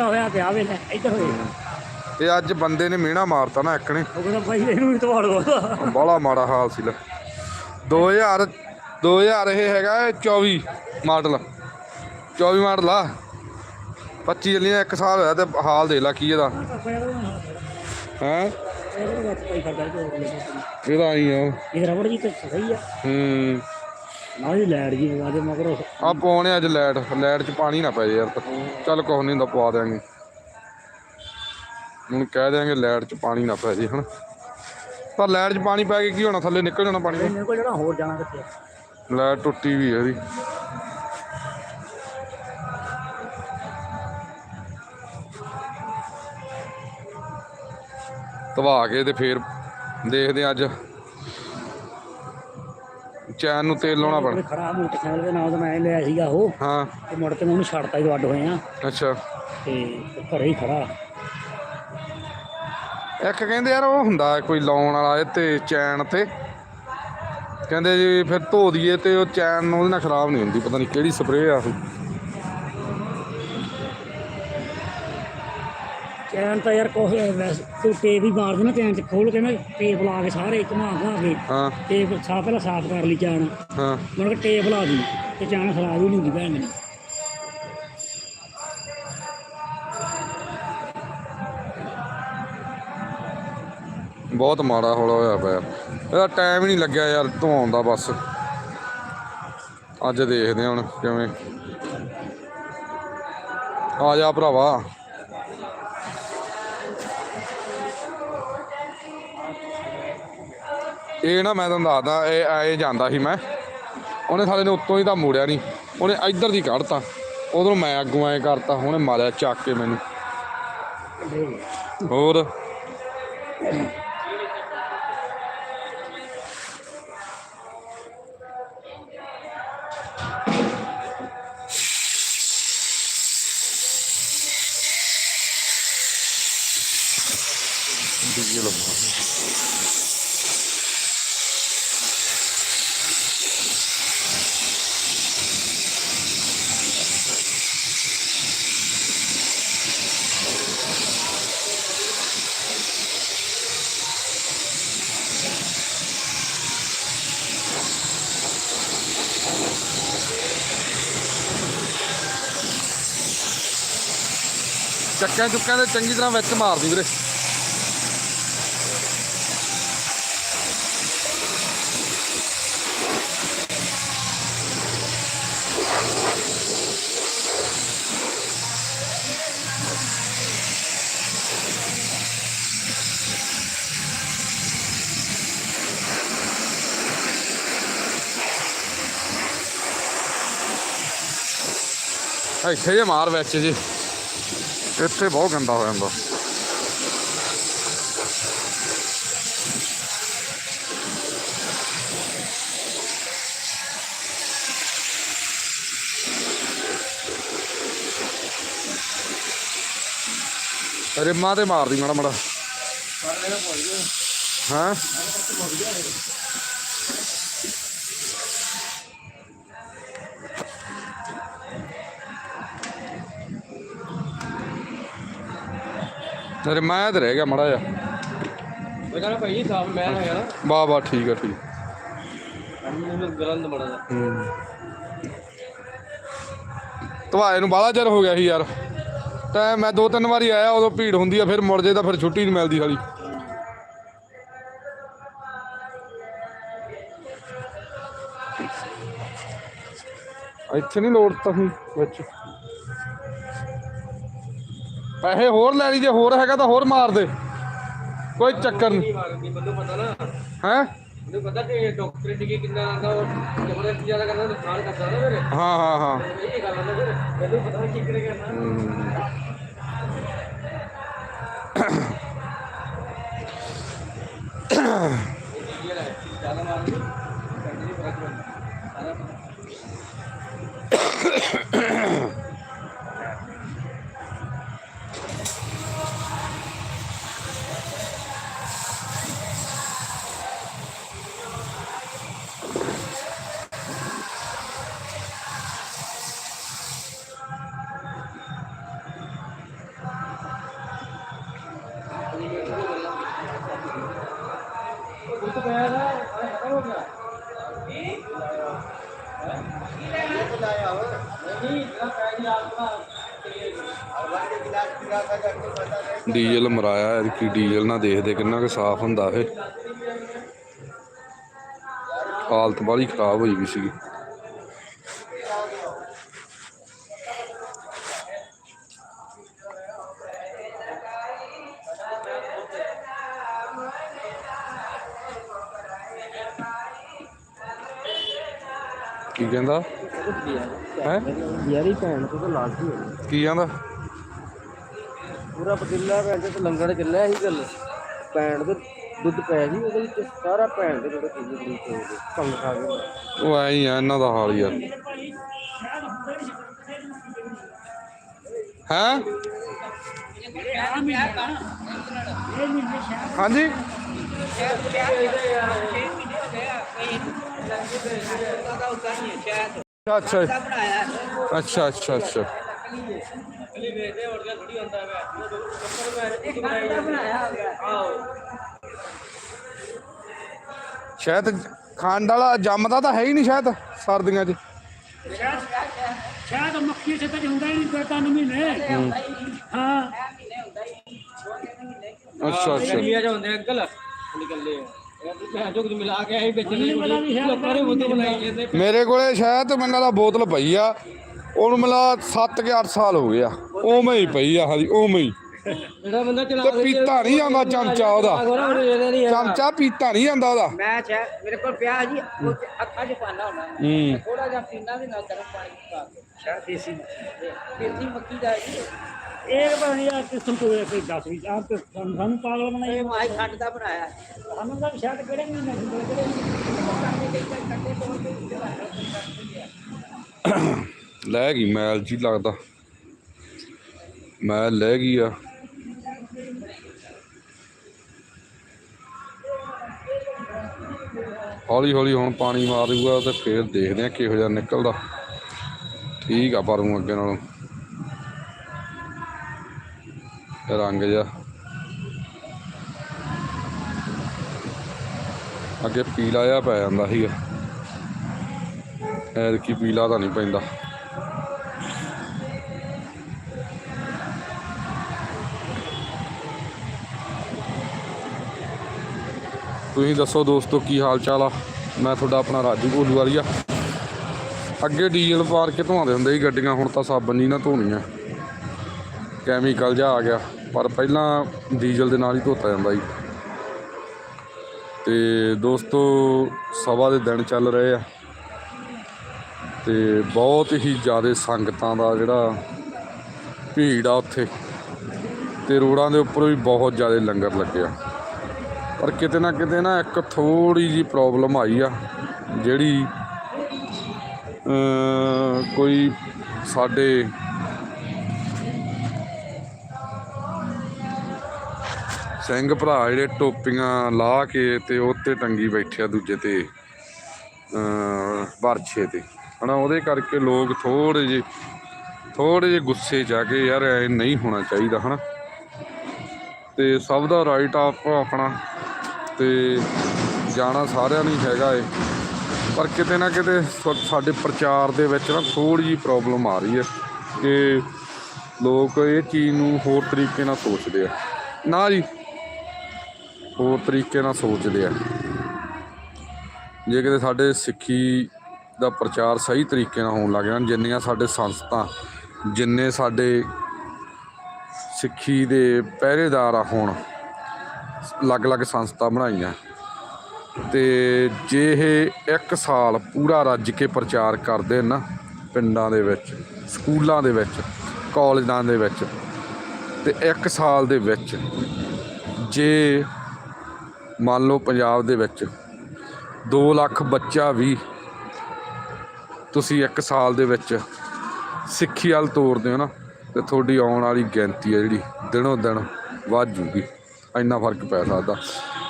ਸੁੱਤਾ ਹੋਇਆ ਪਿਆ ਵੇ ਲੈ ਇੱਧਰ ਹੋਏ। ਇਹ ਅੱਜ ਬੰਦੇ ਨੇ ਮਿਹਣਾ ਮਾਰਤਾ ਨਾ ਇੱਕ ਨੇ। ਉਹ ਕਹਿੰਦਾ ਭਾਈ ਇਹਨੂੰ ਵੀ ਤੋੜ ਦੋ ਬੜਾ ਮਾੜਾ ਹਾਲ ਸੀ ਲੈ। 2000 2000 ਇਹ ਹੈਗਾ ਇਹ 24 ਮਾਡਲ। 24 ਮਾਡਲ ਆ। 25 ਜਲੀਆਂ ਇੱਕ ਸਾਲ ਹੋਇਆ ਤੇ ਹਾਲ ਦੇ ਲਾ ਕੀ ਇਹਦਾ। ਹੈ। ਇਹਦਾ ਆਈ ਆ। ਇਹ ਰਬੜ ਜੀ ਤੇ ਸਹੀ ਆ। ਹੂੰ। ਨਾਲ ਹੀ ਲੈਟ ਜੀ ਆਦੇ ਮਗਰੋਂ ਆ ਪਾਉਣੇ ਅੱਜ ਲਾਈਟ ਲਾਈਟ 'ਚ ਪਾਣੀ ਨਾ ਪੈ ਜਾਏ ਯਾਰ ਚੱਲ ਕੁਛ ਨਹੀਂ ਹੁੰਦਾ ਪਵਾ ਦਿਆਂਗੇ। ਹੁਣ ਕਹਿ ਦਿਆਂਗੇ ਲਾਈਟ 'ਚ ਪਾਣੀ ਨਾ ਪੈ ਜੇ ਹਣ ਪਰ ਲਾਈਟ 'ਚ ਪਾਣੀ ਪੈ ਕੇ ਕੀ ਹੋਣਾ ਥੱਲੇ ਨਿਕਲ ਜਾਣਾ ਪਾਣੀ? ਮੇਰੇ ਕੋਲ ਜਿਹੜਾ ਹੋਰ ਜਾਣਾ ਕਿੱਥੇ ਲਾਈਟ ਟੁੱਟੀ ਵੀ ਹੈ ਇਹਦੀ ਧਵਾ ਕੇ ਤੇ ਫੇਰ ਦੇਖਦੇ ਅੱਜ। ਚੈਨ ਨੂੰ ਤੇਲ ਲਾਉਣਾ ਪੈਣਾ। ਖਰਾਬ ਮੋਟਰਸਾਈਕਲ ਦੇ ਨਾਲ ਤਾਂ ਮੈਂ ਲਿਆ ਸੀਗਾ ਉਹ। ਹਾਂ। ਤੇ ਮੁੜ ਕੇ ਮੈਂ ਉਹਨੂੰ ਛੱਡਤਾ ਅੱਡ ਹੋਏ ਆ। ਅੱਛਾ। ਤੇ ਘਰੇ ਹੀ ਖੜਾ। ਇੱਕ ਕਹਿੰਦੇ ਯਾਰ ਉਹ ਹੁੰਦਾ ਕੋਈ ਲਾਉਣ ਵਾਲਾ ਤੇ ਚੈਨ ਤੇ। ਕਹਿੰਦੇ ਜੀ ਫਿਰ ਧੋ ਦਈਏ ਤੇ ਉਹ ਚੈਨ ਉਹਦੇ ਨਾਲ ਖਰਾਬ ਨਹੀਂ ਹੁੰਦੀ ਪਤਾ ਨਹੀਂ ਕਿਹੜੀ ਸਪਰੇਅ ਆ ਉਹ। ਚੈਨ ਤਾਂ ਯਾਰ ਕੋਹ ਤੂੰ ਟੇਪ ਹੀ ਮਾਰ ਦੇਣਾ ਚੈਨ ਚ ਖੋਲ ਕੇ ਨਾ ਟੇਪ ਲਾ ਕੇ ਸਾਰੇ ਘੁਮਾ ਘੁਮਾ ਕੇ ਹਾਂ। ਟੇਪ ਸਾਫ਼ ਪਹਿਲਾਂ ਸਾਫ਼ ਕਰ ਲਈ ਚੈਨ ਹਾਂ। ਮੁੜ ਕੇ ਟੇਪ ਲਾ ਦੀ ਤੇ ਚੈਨ ਖਰਾਬ ਹੀ ਨਹੀਂ ਹੁੰਦੀ ਭੈਣ ਬਹੁਤ ਮਾੜਾ ਹੌਲਾ ਹੋਇਆ ਪਿਆ। ਇਹਦਾ ਟਾਈਮ ਹੀ ਨਹੀਂ ਲੱਗਿਆ ਯਾਰ ਧੋਣ ਦਾ ਬਸ। ਅੱਜ ਦੇਖਦੇ ਹਾਂ ਹੁਣ ਕਿਵੇਂ। ਆ ਜਾ ਭਰਾਵਾ। ਇਹ ਨਾ ਮੈਂ ਤੁਹਾਨੂੰ ਦੱਸਦਾ, ਇਹ ਆਏ ਜਾਂਦਾ ਸੀ ਮੈਂ। ਉਹਨੇ ਸਾਡੇ ਨੇ ਉੱਤੋਂ ਹੀ ਤਾਂ ਮੋੜਿਆ ਨਹੀਂ ਉਹਨੇ ਇੱਧਰ ਦੀ ਕੱਢਤਾ। ਉਧਰੋਂ ਮੈਂ ਅੱਗੋਂ ਐ ਕਰਤਾ, ਉਹਨੇ ਮਾਰਿਆ ਚੱਕ ਕੇ ਮੈਨੂੰ। ਹੋਰ? ਡੀਜ਼ਲ ਚੱਕਿਆਂ ਚੁੱਕਿਆਂ ਦੇ ਚੰਗੀ ਤਰ੍ਹਾਂ ਵਿੱਚ ਮਾਰਦੀ ਵੀਰੇ। ਇੱਥੇ ਜੇ ਮਾਰ ਵਿੱਚ ਜੀ। ਇੱਥੇ ਬਹੁਤ ਗੰਦਾ ਹੋ ਜਾਂਦਾ ਰਿਮਾਂ ਤੇ ਮਾਰਦੀ ਮਾੜਾ ਮਾੜਾ ਹਾਂ ਰਿਮਾਂ ਤੇ ਰਹਿ ਗਿਆ ਮਾੜਾ ਜਿਹਾ। ਮੈਂ ਕਹਿੰਦਾ ਭਾਈ ਸਾਫ਼ ਮੈਂ ਆ ਯਾਰ ਵਾਹ ਵਾਹ ਠੀਕ ਆ ਠੀਕ। ਮੈਨੂੰ ਗਲੰਦ ਤਵਾਏ ਨੂੰ ਬਾਹਲਾ ਚਿਰ ਹੋ ਗਿਆ ਸੀ ਯਾਰ। ਤਾਂ ਮੈਂ ਦੋ ਤਿੰਨ ਵਾਰੀ ਆਇਆ ਉਦੋਂ ਭੀੜ ਹੁੰਦੀ ਆ ਫਿਰ ਮੁੜ ਜੇ ਤਾਂ ਫਿਰ ਛੁੱਟੀ ਨਹੀਂ ਮਿਲਦੀ ਸਾਲੀ। ਇੱਥੇ ਨਹੀਂ ਲੋੜ ਤਾਂ ਵਿੱਚ। ਪੈਸੇ ਹੋਰ ਲੈ ਲਈ ਜੇ ਹੋਰ ਹੈਗਾ ਤਾਂ ਹੋਰ ਮਾਰ ਦੇ। ਕੋਈ ਚੱਕਰ ਨਹੀਂ। ਮੈਨੂੰ ਪਤਾ ਨਾ ਹੈ? ਮੈਨੂੰ ਪਤਾ ਕਿ ਡਾਕਟਰ ਟਿਕੇ ਕਿੰਨਾ ਆਂਦਾ ਉਹ ਜ਼ਬਰਦਸਤੀ ਜ਼ਿਆਦਾ ਕਰਦਾ ਨੁਕਸਾਨ ਕਰਦਾ ਨਾ ਮੇਰੇ। ਹਾਂ ਹਾਂ ਹਾਂ। ਇਹ ਗੱਲ ਫਿਰ। ਮੈਨੂੰ ਪਤਾ ਕੀ ਕਰੇ ਕਰਨਾ। ਡੀਜ਼ਲ ਮਰਾਇਆ ਇਹ ਕੀ ਡੀਜ਼ਲ ਨਾਲ ਦੇਖਦੇ ਕਿੰਨਾ ਕੁ ਸਾਫ਼ ਹੁੰਦਾ ਇਹ। ਹਾਲਤ ਬਾਲੀ ਖਰਾਬ ਹੋਈ ਵੀ ਸੀਗੀ। ਕੀ ਕਹਿੰਦਾ? ਹੈ? ਯਾਰੀ ਭੈਣ ਤੋਂ ਤਾਂ ਗਈ ਕੀ ਕਹਿੰਦਾ? ਪੂਰਾ ਪਤੀਲਾ ਭੈਣ ਤੇ ਲੰਗਰ ਚੱਲਿਆ ਸੀ ਗੱਲ ਭੈਣ ਦੇ ਦੁੱਧ ਪਿਆ ਸੀ ਉਹਦੇ ਵਿੱਚ, ਸਾਰਾ ਭੈਣ ਦੇ ਦੁੱਧ ਪੀ ਗਈ ਹੋ ਗਏ ਕੰਮ ਖਾ ਗਏ ਉਹ ਐਂ ਹੀ ਆ, ਇਹਨਾਂ ਦਾ ਹਾਲ ਯਾਰ ਹੈ? ਹਾਂਜੀ? ਸ਼ਾਇਦ ਖੰਡ ਵਾਲਾ ਜੰਮਦਾ ਤਾਂ ਹੈ ਹੀ ਨਹੀਂ ਸ਼ਾਇਦ ਸਰਦੀਆਂ 'ਚ। ਸ਼ਾਇਦ ਮੱਖੀ ਸੇ ਤਾਂ ਹੁੰਦਾ ਹੀ ਨਹੀਂ ਦੋ ਤਿੰਨ ਮਹੀਨੇ। ਹਾਂ। ਅੱਛਾ ਅੱਛਾ। ਗਰਮੀਆਂ ਚ ਹੁੰਦੇ ਅੰਕਲ। ਨਿਕਲਦੇ ਆ ਚੋਂ ਮੇਰੇ ਕੋਲੇ ਸ਼ਾਇਦ ਮੈਨੂੰ ਲੱਗਦਾ ਬੋਤਲ ਪਈ ਆ। ਉਹਨੂੰ ਮਿਲਾ 7 ਕਿ 8 ਸਾਲ ਹੋ ਗਿਆ ਉਵੇਂ ਹੀ ਪਈ ਆ ਹਾਂਜੀ ਉਵੇਂ ਹੀ। ਜਿਹੜਾ ਬੰਦਾ ਚਲਾ ਤੇ ਪੀਤਾ ਨਹੀਂ ਜਾਂਦਾ ਚਮਚਾ ਉਹਦਾ। ਨਹੀਂ। ਚਮਚਾ ਪੀਤਾ ਨਹੀਂ ਜਾਂਦਾ ਉਹਦਾ। ਮੈਂ ਚਾਹ ਮੇਰੇ ਕੋਲ ਪਿਆ ਜੀ ਅੱਖਾਂ 'ਚ ਪਾਣਾ ਹੁੰਦਾ। ਹੂੰ। ਥੋੜਾ ਜਿਹਾ ਪੀਣਾ ਵੀ ਨਾਲ ਗਰਮ ਪਾਣੀ ਪਾ ਕੇ। ਸ਼ਾਇਦ ਦੇਸੀ ਤੇਜੀ ਮੱਕੀ ਦਾ ਜੀ। ਇਹ ਨਹੀਂ ਆ ਕਿਸਮ ਤੋਂ ਹੈ ਕੋਈ 10 ਵੀ ਆਪ ਤੇ ਸਾਨੂੰ ਪਾਗਲ ਬਣਾਈ ਇਹ ਮਾਈ ਖੰਡ ਦਾ ਬਣਾਇਆ। ਸਾਨੂੰ ਤਾਂ ਸ਼ਾਇਦ ਕਿਹੜੇ ਮਹੀਨੇ ਹੁੰਦੇ ਕਿਹੜੇ ਲੈ ਗਈ, ਮੈਲ ਜੀ ਲੱਗਦਾ। ਮੈਲ ਲੈ ਗਈ ਆ। ਹੌਲੀ ਹੌਲੀ ਹੁਣ ਪਾਣੀ ਮਾਰੂਗਾ ਤੇ ਫੇਰ ਦੇਖਦੇ ਆ ਕਿਹੋ ਜਿਹਾ ਨਿਕਲਦਾ। ਠੀਕ ਆ ਪਰੂ ਅੱਗੇ ਨਾਲੋਂ। ਰੰਗ ਜਿਹਾ। ਅੱਗੇ ਪੀਲਾ ਜਿਹਾ ਪੈ ਜਾਂਦਾ ਸੀਗਾ। ਐਤਕੀ ਪੀਲਾ ਤਾਂ ਨਹੀਂ ਪੈਂਦਾ। ਤੁਸੀਂ ਦੱਸੋ ਦੋਸਤੋ ਕੀ ਹਾਲ ਚਾਲ ਆ? ਮੈਂ ਤੁਹਾਡਾ ਆਪਣਾ ਰਾਜੂ ਭੋਲੂ ਵਾਲੀਆ ਅੱਗੇ ਡੀਜ਼ਲ ਪਾਰ ਕੇ ਧੋਂਦੇ ਹੁੰਦੇ ਸੀ ਗੱਡੀਆਂ, ਹੁਣ ਤਾਂ ਸਾਬਣ ਨਹੀਂ ਨਾ ਧੋਣੀਆਂ। ਕੈਮੀਕਲ ਜਿਹਾ ਆ ਗਿਆ, ਪਰ ਪਹਿਲਾਂ ਡੀਜ਼ਲ ਦੇ ਨਾਲ ਹੀ ਧੋਤਾ ਜਾਂਦਾ ਸੀ। ਤੇ ਦੋਸਤੋ ਸਵਾ ਦੇ ਦਿਨ ਚੱਲ ਰਹੇ ਆ। ਤੇ ਬਹੁਤ ਹੀ ਜ਼ਿਆਦਾ ਸੰਗਤਾਂ ਦਾ ਜਿਹੜਾ ਭੀੜ ਆ ਉੱਥੇ। ਤੇ ਰੋਡਾਂ ਦੇ ਉੱਪਰ ਵੀ ਬਹੁਤ ਜ਼ਿਆਦਾ ਲੰਗਰ ਲੱਗਿਆ ਪਰ ਕਿਤੇ ਨਾ ਕਿਤੇ ਨਾ ਇੱਕ ਥੋੜੀ ਜੀ ਪ੍ਰੋਬਲਮ ਆਈ ਆ, ਜਿਹੜੀ ਕੋਈ ਸਾਡੇ ਸਿੰਘ ਭਰਾ ਜਿਹੜੇ ਟੋਪੀਆਂ ਲਾ ਕੇ ਤੇ ਉੱਤੇ ਟੰਗੀ ਬੈਠੇ ਆ ਦੂਜੇ ਤੇ ਅਮ ਵਰਛੇ ਤੇ। ਹਨਾ, ਉਹਦੇ ਕਰਕੇ ਲੋਕ ਥੋੜੇ ਜਿਹੇ ਥੋੜੇ ਜਿਹੇ ਗੁੱਸੇ ਚ ਆ ਕੇ ਯਾਰ ਐ ਨਹੀਂ ਹੋਣਾ ਚਾਹੀਦਾ, ਹਨਾ। ਤੇ ਸਭ ਦਾ ਰਾਈਟ ਆਪ ਆਪਣਾ। ਤੇ ਜਾਣਾ ਸਾਰਿਆਂ ਨੂੰ ਹੈਗਾ ਏ। ਪਰ ਕਿਤੇ ਨਾ ਕਿਤੇ ਸਾ- ਸਾਡੇ ਪ੍ਰਚਾਰ ਦੇ ਵਿੱਚ ਨਾ ਥੋੜੀ ਜਿਹੀ ਪ੍ਰੋਬਲਮ ਆ ਰਹੀ ਹੈ ਕਿ ਲੋਕ ਇਹ ਚੀਜ਼ ਨੂੰ ਹੋਰ ਤਰੀਕੇ ਨਾਲ ਸੋਚਦੇ ਆ। ਨਾ ਜੀ, ਹੋਰ ਤਰੀਕੇ ਨਾਲ ਸੋਚਦੇ ਆ। ਜੇ ਕਿਤੇ ਸਾਡੇ ਸਿੱਖੀ ਦਾ ਪ੍ਰਚਾਰ ਸਹੀ ਤਰੀਕੇ ਨਾਲ ਹੋਣ ਲੱਗ ਜਾਣ, ਜਿੰਨੀਆਂ ਸਾਡੇ ਸੰਸਥਾ, ਜਿੰਨੇ ਸਾਡੇ ਸਿੱਖੀ ਦੇ ਪਹਿਰੇਦਾਰ ਆ ਹੁਣ ਅਲੱਗ-ਅਲੱਗ ਸੰਸਥਾ ਬਣਾਈਆਂ। ਤੇ ਜੇ ਇਹ ਇੱਕ ਸਾਲ ਪੂਰਾ ਰੱਜ ਕੇ ਪ੍ਰਚਾਰ ਕਰਦੇ ਨਾ ਪਿੰਡਾਂ ਦੇ ਵਿੱਚ, ਸਕੂਲਾਂ ਦੇ ਵਿੱਚ, ਕਾਲਜਾਂ ਦੇ ਵਿੱਚ, ਤੇ ਇੱਕ ਸਾਲ ਦੇ ਵਿੱਚ ਜੇ ਮੰਨ ਲਓ ਪੰਜਾਬ ਦੇ ਵਿੱਚ 2 ਲੱਖ ਬੱਚਾ ਵੀ ਤੁਸੀਂ ਇੱਕ ਸਾਲ ਦੇ ਵਿੱਚ ਸਿੱਖੀ ਵੱਲ ਤੋਰਦੇ ਹੋ ਨਾ, ਤੇ ਤੁਹਾਡੀ ਆਉਣ ਵਾਲੀ ਗਿਣਤੀ ਹੈ ਜਿਹੜੀ ਦਿਨੋਂ ਦਿਨ ਵੱਧ ਜੂਗੀ। ਇੰਨਾ ਫ਼ਰਕ ਪੈ ਸਕਦਾ।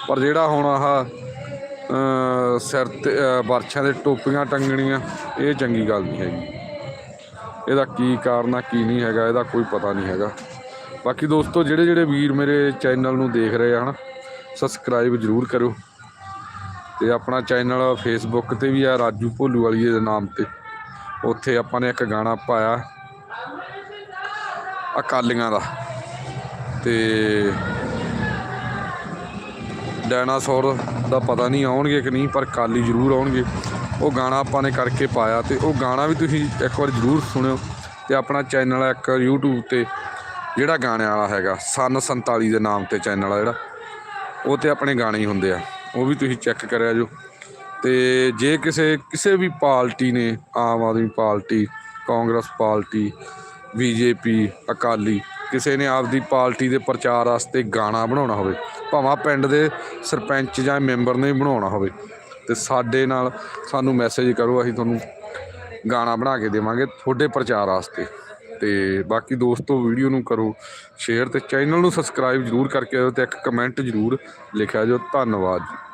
ਪਰ ਜਿਹੜਾ ਹੁਣ ਆਹ ਸਿਰ ਤੇ ਅ, ਵਰਛਾਂ ਦੇ ਟੋਪੀਆਂ ਟੰਗਣੀਆਂ ਇਹ ਚੰਗੀ ਗੱਲ ਨਹੀਂ ਹੈਗੀ। ਇਹਦਾ ਕੀ ਕਾਰਨ ਆ ਕੀ ਨਹੀਂ ਹੈਗਾ ਇਹਦਾ ਕੋਈ ਪਤਾ ਨਹੀਂ ਹੈਗਾ। ਬਾਕੀ ਦੋਸਤੋ ਜਿਹੜੇ ਜਿਹੜੇ ਵੀਰ ਮੇਰੇ ਚੈਨਲ ਨੂੰ ਦੇਖ ਰਹੇ ਆ ਹਨਾ ਸਬਸਕ੍ਰਾਈਬ ਜ਼ਰੂਰ ਕਰੋ ਤੇ ਆਪਣਾ ਚੈਨਲ ਫੇਸਬੁੱਕ ਤੇ ਵੀ ਆ ਰਾਜੂ ਭੋਲੂ ਵਾਲੀ ਦੇ ਨਾਮ ਤੇ। ਉੱਥੇ ਆਪਾਂ ਨੇ ਇੱਕ ਗਾਣਾ ਪਾਇਆ ਅਕਾਲੀਆਂ ਦਾ। ਤੇ ਡਾਇਨਾਸੌਰ ਦਾ ਪਤਾ ਨਹੀਂ ਆਉਣਗੇ ਕਿ ਨਹੀਂ, ਪਰ ਕਾਲੀ ਜ਼ਰੂਰ ਆਉਣਗੇ। ਉਹ ਗਾਣਾ ਆਪਾਂ ਨੇ ਕਰਕੇ ਪਾਇਆ ਤੇ ਉਹ ਗਾਣਾ ਵੀ ਤੁਸੀਂ ਇੱਕ ਵਾਰ ਜ਼ਰੂਰ ਸੁਣਿਓ ਤੇ ਆਪਣਾ ਚੈਨਲ ਹੈ ਇੱਕ YouTube ਤੇ, ਜਿਹੜਾ ਗਾਣਿਆਂ ਵਾਲਾ ਹੈਗਾ, ਸਨ 47 ਦੇ ਨਾਮ ਤੇ ਚੈਨਲ ਆ ਜਿਹੜਾ, ਉਹ ਤੇ ਆਪਣੇ ਗਾਣੇ ਹੀ ਹੁੰਦੇ ਆ। ਉਹ ਵੀ ਤੁਸੀਂ ਚੈੱਕ ਕਰਿਆ ਜੋ। ਤੇ ਜੇ ਕਿਸੇ ਕਿਸੇ ਵੀ ਪਾਰਟੀ ਨੇ, Aam Aadmi party, Congress party, BJP, Akali, ਕਿਸੇ ਨੇ ਆਪਦੀ ਪਾਰਟੀ ਦੇ ਪ੍ਰਚਾਰ ਵਾਸਤੇ ਗਾਣਾ ਬਣਾਉਣਾ ਹੋਵੇ ਭਾਵੇਂ ਪਿੰਡ ਦੇ ਸਰਪੰਚ ਜਾਂ ਮੈਂਬਰ ਨੇ ਬਣਾਉਣਾ ਹੋਵੇ। ਤੇ ਸਾਡੇ ਨਾਲ ਸਾਨੂੰ ਮੈਸੇਜ ਕਰੋ, ਅਸੀਂ ਤੁਹਾਨੂੰ ਗਾਣਾ ਬਣਾ ਕੇ ਦੇਵਾਂਗੇ ਤੁਹਾਡੇ ਪ੍ਰਚਾਰ ਵਾਸਤੇ। ਤੇ ਬਾਕੀ ਦੋਸਤੋ, ਵੀਡੀਓ ਨੂੰ ਕਰੋ ਸ਼ੇਅਰ ਤੇ ਚੈਨਲ ਨੂੰ ਸਬਸਕ੍ਰਾਈਬ ਜਰੂਰ ਕਰਕੇ ਆਇਓ ਤੇ ਇੱਕ ਕਮੈਂਟ ਜਰੂਰ ਲਿਖਿਆ ਜੋ ਧੰਨਵਾਦ ਜੀ।